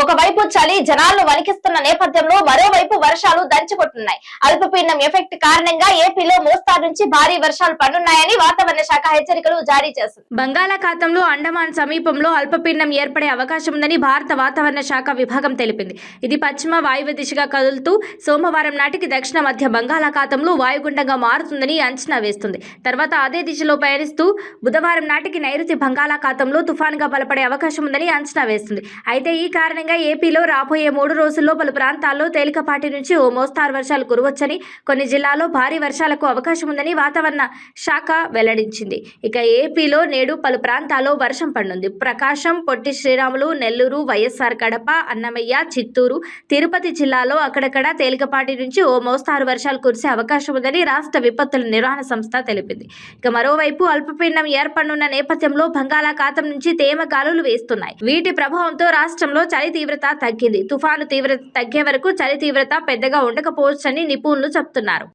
ఒకవైపు చలి జనాలను వణికిస్తున్న నేపథ్యంలో మరోవైపు వర్షాలు దంచుకొట్టున్నాయి. అల్పపీడనం ఎఫెక్ట్ కారణంగా ఏపీలో మోస్తారు నుంచి భారీ వర్షాలు పడున్నాయని వాతావరణ శాఖ హెచ్చరికలు జారీ చేసింది. బంగాళాఖాతంలో అండమాన్ సమీపంలో అల్పపీడనం ఏర్పడే అవకాశం ఉందని భారత వాతావరణ శాఖ విభాగం తెలిపింది. ఇది పశ్చిమ వాయువ్య దిశగా కదులుతూ సోమవారం నాటికి దక్షిణ మధ్య బంగాళాఖాతంలో వాయుగుండంగా మారుతుందని అంచనా వేస్తుంది. తర్వాత అదే దిశలో పయనిస్తూ బుధవారం నాటికి నైరుతి బంగాళాఖాతంలో తుఫాన్గా బలపడే అవకాశం ఉందని అంచనా వేస్తుంది. అయితే ఈ కారణంగా ఏపీలో రాబోయే మూడు రోజుల్లో పలు ప్రాంతాల్లో తేలికపాటి నుంచి ఓ మోస్తారు వర్షాలు కురవచ్చని కొన్ని జిల్లాల్లో భారీ వర్షాలకు అవకాశం ఉందని వాతావరణ శాఖ వెల్లడించింది. ఇక ఏపీలో నేడు పలు ప్రాంతాల్లో వర్షం పడనుంది. ప్రకాశం పొట్టి శ్రీరాములు నెల్లూరు వైఎస్ఆర్ కడప అన్నమయ్య చిత్తూరు తిరుపతి జిల్లాలో అక్కడక్కడ తేలికపాటి నుంచి ఓ మోస్తారు వర్షాలు కురిసే అవకాశం ఉందని రాష్ట్ర విపత్తుల నిర్వహణ సంస్థ తెలిపింది. ఇక మరోవైపు అల్పపీడనం ఏర్పడనున్న నేపథ్యంలో బంగాళాఖాతం నుంచి తేమ గాలులు వేస్తున్నాయి. వీటి ప్రభావంతో రాష్ట్రంలో చలి తీవ్రత తగ్గింది. తుఫాను తీవ్రత తగ్గే వరకు చలి తీవ్రత పెద్దగా ఉండకపోవచ్చని నిపుణులు చెప్తున్నారు.